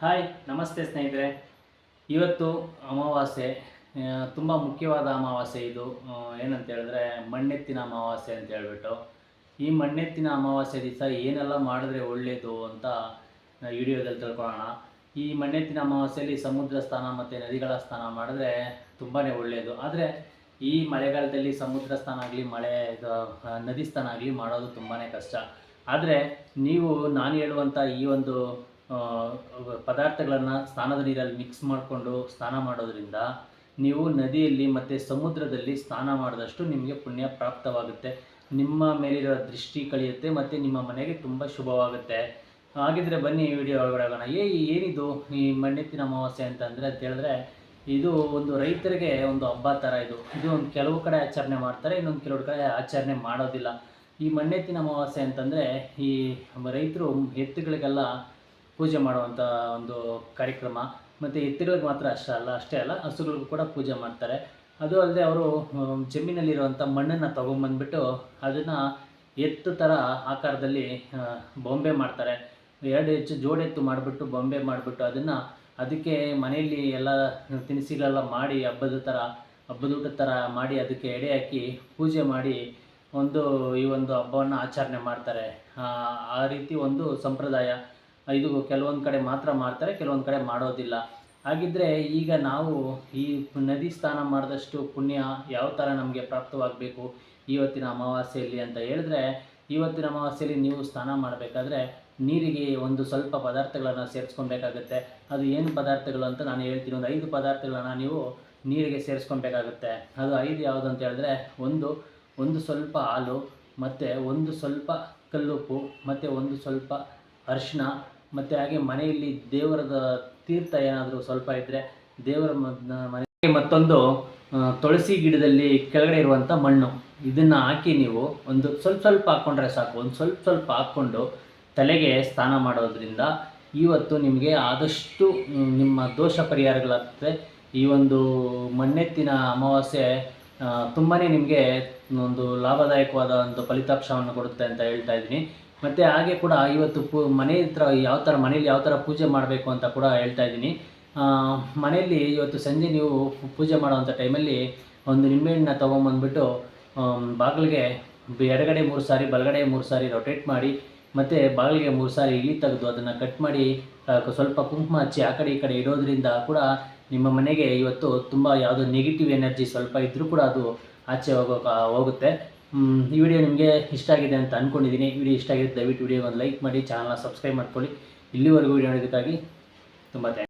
Hi, ನಮಸ್ತೆ ಸ್ನೇಹಿತರೆ. ಇವತ್ತು ಅಮಾವಾಸ್ಯೆ ತುಂಬ ಮುಖ್ಯವಾದ ಅಮಾವಾಸ್ಯೆ ಇದು. ಏನಂತ ಹೇಳಿದ್ರೆ ಮಣ್ಣೆತ್ತಿನ ಅಮಾವಾಸ್ಯೆ ಅಂತ ಹೇಳ್ಬಿಟ್ಟು. ಈ ಮಣ್ಣೆತ್ತಿನ ಅಮಾವಾಸ್ಯೆ ದಿವಸ ಏನೆಲ್ಲ ಮಾಡಿದ್ರೆ ಒಳ್ಳೆಯದು ಅಂತ ವಿಡಿಯೋದಲ್ಲಿ ತಿಳ್ಕೊಳ್ಳೋಣ. ಈ ಮಣ್ಣೆತ್ತಿನ ಅಮಾವಾಸ್ಯೆಯಲ್ಲಿ ಸಮುದ್ರ ಸ್ನಾನ ಮತ್ತು ನದಿಗಳ ಸ್ನಾನ ಮಾಡಿದ್ರೆ ತುಂಬಾ ಒಳ್ಳೆಯದು ಆದರೆ ಈ ಮಳೆಗಾಲದಲ್ಲಿ ಸಮುದ್ರ ಸ್ನಾನ ಆಗಲಿ, ಮಳೆ ನದಿ ಸ್ನಾನ ಆಗಲಿ ಮಾಡೋದು ತುಂಬಾ ಕಷ್ಟ. ಆದರೆ ನೀವು ನಾನು ಹೇಳುವಂಥ ಈ ಒಂದು ಪದಾರ್ಥಗಳನ್ನು ಸ್ನಾನದ ನೀರಲ್ಲಿ ಮಿಕ್ಸ್ ಮಾಡಿಕೊಂಡು ಸ್ನಾನ ಮಾಡೋದ್ರಿಂದ ನೀವು ನದಿಯಲ್ಲಿ ಮತ್ತು ಸಮುದ್ರದಲ್ಲಿ ಸ್ನಾನ ಮಾಡಿದಷ್ಟು ನಿಮಗೆ ಪುಣ್ಯ ಪ್ರಾಪ್ತವಾಗುತ್ತೆ. ನಿಮ್ಮ ಮೇಲಿರೋ ದೃಷ್ಟಿ ಕಳೆಯುತ್ತೆ ಮತ್ತು ನಿಮ್ಮ ಮನೆಗೆ ತುಂಬ ಶುಭವಾಗುತ್ತೆ. ಹಾಗಿದ್ರೆ ಬನ್ನಿ ಈ ವಿಡಿಯೋ ಒಳಗಡೆ ಏ, ಏನಿದು ಈ ಮಣ್ಣೆತ್ತಿನ ಅಮಾವಾಸ್ಯೆ ಅಂತಂದರೆ ಅಂತ ಹೇಳಿದ್ರೆ ಇದು ಒಂದು ರೈತರಿಗೆ ಒಂದು ಹಬ್ಬ ಥರ ಇದು. ಇದು ಒಂದು ಕೆಲವು ಕಡೆ ಆಚರಣೆ ಮಾಡ್ತಾರೆ, ಇನ್ನೊಂದು ಕೆಲವು ಕಡೆ ಆಚರಣೆ ಮಾಡೋದಿಲ್ಲ. ಈ ಮಣ್ಣೆತ್ತಿನ ಅಮಾವಾಸ್ಯೆ ಅಂತಂದರೆ ಈ ರೈತರು ಎತ್ತುಗಳಿಗೆಲ್ಲ ಪೂಜೆ ಮಾಡುವಂಥ ಒಂದು ಕಾರ್ಯಕ್ರಮ. ಮತ್ತು ಎತ್ತುಗಳಿಗೆ ಮಾತ್ರ ಅಷ್ಟೇ ಅಲ್ಲ ಅಷ್ಟೇ ಅಲ್ಲ, ಹಸುಗಳಿಗೂ ಕೂಡ ಪೂಜೆ ಮಾಡ್ತಾರೆ. ಅದು ಅಲ್ಲದೆ ಅವರು ಜಮೀನಲ್ಲಿರುವಂಥ ಮಣ್ಣನ್ನು ತೊಗೊಂಬಂದ್ಬಿಟ್ಟು ಅದನ್ನು ಎತ್ತು ಥರ ಆಕಾರದಲ್ಲಿ ಬೊಂಬೆ ಮಾಡ್ತಾರೆ. ಎರಡು ಹೆಚ್ಚು ಜೋಡೆತ್ತು ಮಾಡಿಬಿಟ್ಟು ಬೊಂಬೆ ಮಾಡಿಬಿಟ್ಟು ಅದನ್ನು ಅದಕ್ಕೆ ಮನೆಯಲ್ಲಿ ಎಲ್ಲ ತಿನಿಸುಗಳೆಲ್ಲ ಮಾಡಿ, ಹಬ್ಬದ ಥರ ಹಬ್ಬದ ಊಟದ ಥರ ಮಾಡಿ ಅದಕ್ಕೆ ಎಡೆ ಹಾಕಿ ಪೂಜೆ ಮಾಡಿ ಒಂದು ಈ ಒಂದು ಹಬ್ಬವನ್ನು ಆಚರಣೆ ಮಾಡ್ತಾರೆ. ಆ ರೀತಿ ಒಂದು ಸಂಪ್ರದಾಯ. ಇದು ಕೆಲವೊಂದು ಕಡೆ ಮಾತ್ರ ಮಾಡ್ತಾರೆ, ಕೆಲವೊಂದು ಕಡೆ ಮಾಡೋದಿಲ್ಲ. ಹಾಗಿದ್ದರೆ ಈಗ ನಾವು ಈ ನದಿ ಸ್ನಾನ ಮಾಡಿದಷ್ಟು ಪುಣ್ಯ ಯಾವ ಥರ ನಮಗೆ ಪ್ರಾಪ್ತವಾಗಬೇಕು? ಇವತ್ತಿನ ಅಮಾವಾಸ್ಯೆಯಲ್ಲಿ ಅಂತ ಹೇಳಿದ್ರೆ, ಇವತ್ತಿನ ಅಮಾವಾಸ್ಯೆಯಲ್ಲಿ ನೀವು ಸ್ನಾನ ಮಾಡಬೇಕಾದ್ರೆ ನೀರಿಗೆ ಒಂದು ಸ್ವಲ್ಪ ಪದಾರ್ಥಗಳನ್ನು ಸೇರಿಸ್ಕೊಬೇಕಾಗುತ್ತೆ. ಅದು ಏನು ಪದಾರ್ಥಗಳು ಅಂತ ನಾನು ಹೇಳ್ತೀನಿ, ಒಂದು ಐದು ಪದಾರ್ಥಗಳನ್ನು ನೀವು ನೀರಿಗೆ ಸೇರಿಸ್ಕೊಬೇಕಾಗುತ್ತೆ. ಅದು ಐದು ಯಾವುದು ಅಂತ ಹೇಳಿದ್ರೆ, ಒಂದು ಒಂದು ಸ್ವಲ್ಪ ಹಾಲು, ಮತ್ತು ಒಂದು ಸ್ವಲ್ಪ ಕಲ್ಲುಪ್ಪು, ಮತ್ತು ಒಂದು ಸ್ವಲ್ಪ ಅರಿಶಿನ ಮತ್ತು ಹಾಗೆ ಮನೆಯಲ್ಲಿ ದೇವರದ ತೀರ್ಥ ಏನಾದರೂ ಸ್ವಲ್ಪ ಇದ್ದರೆ ದೇವರ ಮನೆ ಮತ್ತೊಂದು ತುಳಸಿ ಗಿಡದಲ್ಲಿ ಕೆಳಗಡೆ ಇರುವಂಥ ಮಣ್ಣು. ಇದನ್ನು ಹಾಕಿ ನೀವು ಒಂದು ಸ್ವಲ್ಪ ಸ್ವಲ್ಪ ಹಾಕ್ಕೊಂಡ್ರೆ ಸಾಕು. ಒಂದು ಸ್ವಲ್ಪ ಸ್ವಲ್ಪ ಹಾಕ್ಕೊಂಡು ತಲೆಗೆ ಸ್ನಾನ ಮಾಡೋದ್ರಿಂದ ಇವತ್ತು ನಿಮಗೆ ಆದಷ್ಟು ನಿಮ್ಮ ದೋಷ ಪರಿಹಾರಗಳಾಗ್ತದೆ ಈ ಒಂದು ಮಣ್ಣೆತ್ತಿನ ಅಮಾವಾಸ್ಯೆ ತುಂಬಾ ನಿಮಗೆ ಒಂದು ಲಾಭದಾಯಕವಾದ ಒಂದು ಫಲಿತಾಂಶವನ್ನು ಕೊಡುತ್ತೆ ಅಂತ ಹೇಳ್ತಾ ಇದ್ದೀನಿ. ಮತ್ತು ಹಾಗೆ ಕೂಡ ಇವತ್ತು ಪೂ, ಮನೆ ಹತ್ರ ಯಾವ ಥರ ಮನೇಲಿ ಯಾವ ಥರ ಪೂಜೆ ಮಾಡಬೇಕು ಅಂತ ಕೂಡ ಹೇಳ್ತಾ ಇದ್ದೀನಿ. ಮನೆಯಲ್ಲಿ ಇವತ್ತು ಸಂಜೆ ನೀವು ಪೂಜೆ ಮಾಡುವಂಥ ಟೈಮಲ್ಲಿ ಒಂದು ನಿಂಬೆಹಣ್ಣನ್ನ ತೊಗೊಂಬಂದ್ಬಿಟ್ಟು ಬಾಗಿಲಿಗೆ ಎಡಗಡೆ ಮೂರು ಸಾರಿ, ಬಲಗಡೆ ಮೂರು ಸಾರಿ ರೊಟೇಟ್ ಮಾಡಿ, ಮತ್ತು ಬಾಗಿಲಿಗೆ ಮೂರು ಸಾರಿ ಇಲಿ ತೆಗೆದು ಅದನ್ನು ಕಟ್ ಮಾಡಿ ಸ್ವಲ್ಪ ಕುಂಕುಮ ಹಚ್ಚಿ ಆ ಕಡೆ ಈ ಕಡೆ ಇಡೋದ್ರಿಂದ ಕೂಡ ನಿಮ್ಮ ಮನೆಗೆ ಇವತ್ತು ತುಂಬ ಯಾವುದೋ ನೆಗೆಟಿವ್ ಎನರ್ಜಿ ಸ್ವಲ್ಪ ಇದ್ದರೂ ಕೂಡ ಅದು ಆಚೆ ಹೋಗೋಕೆ ಹೋಗುತ್ತೆ. ಈ ವಿಡಿಯೋ ನಿಮಗೆ ಇಷ್ಟ ಆಗಿದೆ ಅಂತ ಅಂದ್ಕೊಂಡಿದ್ದೀನಿ ವಿಡಿಯೋ ಇಷ್ಟ ಆಗಿದೆ ದಯವಿಟ್ಟು ವಿಡಿಯೋಗೆ ಒಂದು ಲೈಕ್ ಮಾಡಿ ಚಾನಲ್ನ ಸಬ್ಸ್ಕ್ರೈಬ್ ಮಾಡ್ಕೊಳ್ಳಿ. ಇಲ್ಲಿವರೆಗೂ ವಿಡಿಯೋ ನೋಡೋದಕ್ಕಾಗಿ ತುಂಬ ಥ್ಯಾಂಕ್ಸ್